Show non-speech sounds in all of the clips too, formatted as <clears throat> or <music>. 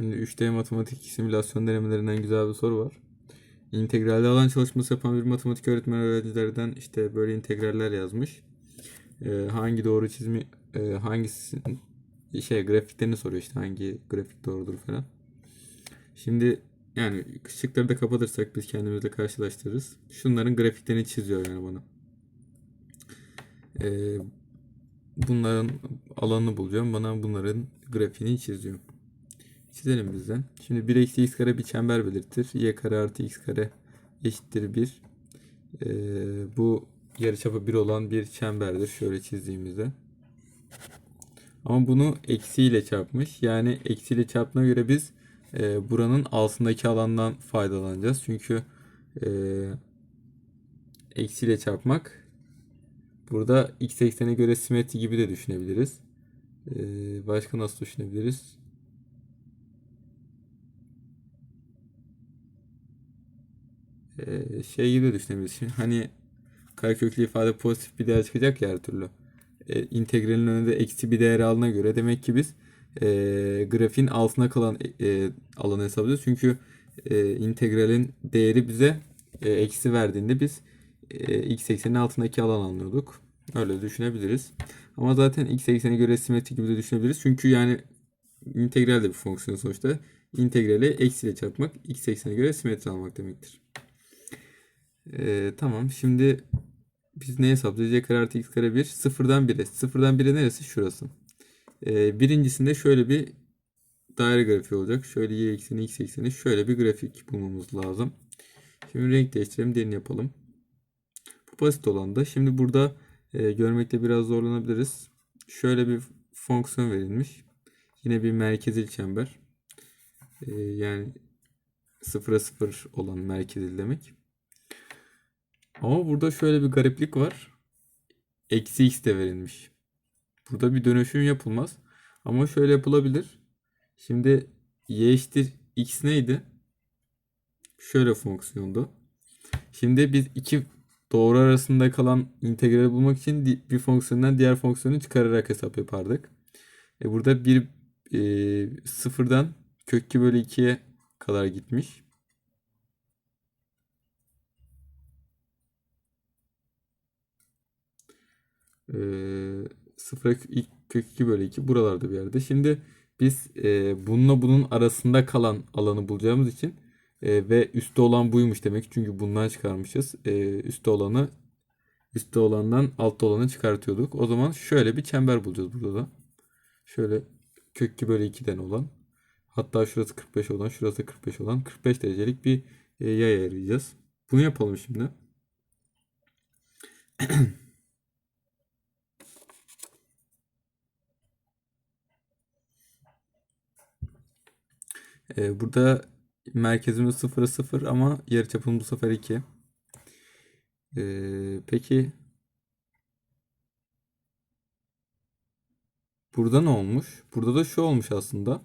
Şimdi 3D matematik simülasyon denemelerinden güzel bir soru var. İntegralde alan çalışması yapan bir matematik öğretmen öğrencilerden işte böyle integraller yazmış. Ee, hangi doğru çizimi e, hangisi şey grafiklerini soruyor işte hangi grafik doğrudur falan. Şimdi yani şıkları da kapatırsak biz kendimizle karşılaştırırız. Şunların grafiklerini çiziyor yani bana. Ee, bunların alanını bulacağım. Bana bunların grafiğini çiziyor. Çizelim bizden. Şimdi 1 eksi x kare bir çember belirtir. y kare artı x kare eşittir 1. Ee, bu yarıçapı 1 olan bir çemberdir. Şöyle çizdiğimizde. Ama bunu eksiyle çarpmış. Yani eksiyle çarptığına göre biz e, buranın altındaki alandan faydalanacağız. Çünkü e, eksiyle çarpmak burada x eksene göre simetri gibi de düşünebiliriz. E, başka nasıl düşünebiliriz? E, şey gibi de düşünebiliriz. <laughs> Hani kareköklü ifade pozitif bir değer çıkacak ya her türlü. E, integralin önünde eksi bir değer alına göre demek ki biz e, grafiğin altına kalan e, alanı hesaplıyoruz. Çünkü e, integralin değeri bize e, eksi verdiğinde biz e, x eksenin altındaki alan anlıyorduk. Öyle düşünebiliriz. Ama zaten x eksene göre simetri gibi de düşünebiliriz. Çünkü yani integral de bir fonksiyon sonuçta. İntegrali eksiyle çarpmak x eksene göre simetri almak demektir. Ee, tamam. Şimdi biz ne hesaplayacağız? y kare artı x kare 1. Sıfırdan 1'e. Sıfırdan 1'e neresi? Şurası. Ee, birincisinde şöyle bir daire grafiği olacak. Şöyle y ekseni x ekseni şöyle bir grafik bulmamız lazım. Şimdi renk değiştirelim. Derin yapalım. Bu basit olan da. Şimdi burada e, görmekte biraz zorlanabiliriz. Şöyle bir fonksiyon verilmiş. Yine bir merkezil çember. E, yani sıfıra sıfır olan merkezil demek. Ama burada şöyle bir gariplik var. Eksi x de verilmiş. Burada bir dönüşüm yapılmaz. Ama şöyle yapılabilir. Şimdi y eşittir x neydi? Şöyle fonksiyondu. Şimdi biz iki doğru arasında kalan integrali bulmak için bir fonksiyondan diğer fonksiyonu çıkararak hesap yapardık. E burada bir e, sıfırdan kök 2 bölü 2'ye kadar gitmiş. Ee, 0'a kök 2 bölü 2 buralarda bir yerde. Şimdi biz e, bununla bunun arasında kalan alanı bulacağımız için e, ve üstte olan buymuş demek. Çünkü bundan çıkarmışız. E, üstte olanı üstte olandan altta olanı çıkartıyorduk. O zaman şöyle bir çember bulacağız burada da. Şöyle kök 2 bölü 2'den olan. Hatta şurası 45 olan, şurası 45 olan 45 derecelik bir e, yay ayarlayacağız. Bunu yapalım şimdi. <clears throat> Ee, burada merkezimiz 0'a 0 ama yarıçapımız bu sefer 2. Ee, peki burada ne olmuş? Burada da şu olmuş aslında.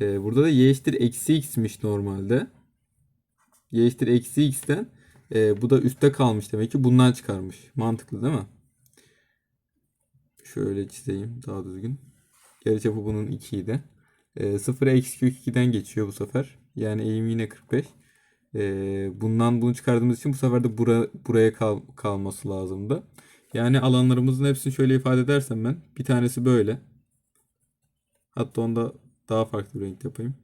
Ee, burada da y eşittir eksi x'miş normalde. y eşittir eksi x'ten e, bu da üstte kalmış demek ki bundan çıkarmış. Mantıklı değil mi? Şöyle çizeyim daha düzgün. Yarıçapı bunun 2 idi. E, 0'a eksi kök 2'den geçiyor bu sefer. Yani eğim yine 45. E, bundan bunu çıkardığımız için bu sefer de bura, buraya kal, kalması lazımdı. Yani alanlarımızın hepsini şöyle ifade edersem ben. Bir tanesi böyle. Hatta onda daha farklı bir renk yapayım.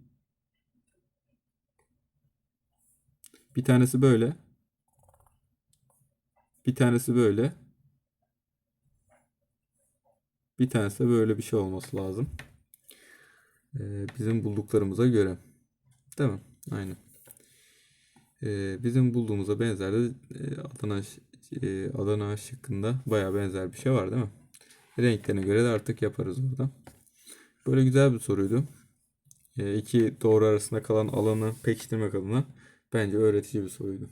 Bir tanesi böyle. Bir tanesi böyle. Bir tanesi de böyle bir şey olması lazım. Ee, bizim bulduklarımıza göre. Değil mi? Aynen. Ee, bizim bulduğumuza benzer de e, Adana, e, Adana şıkkında baya benzer bir şey var değil mi? Renklerine göre de artık yaparız orada. Böyle güzel bir soruydu. E, iki doğru arasında kalan alanı pekiştirmek adına bence öğretici bir soruydu.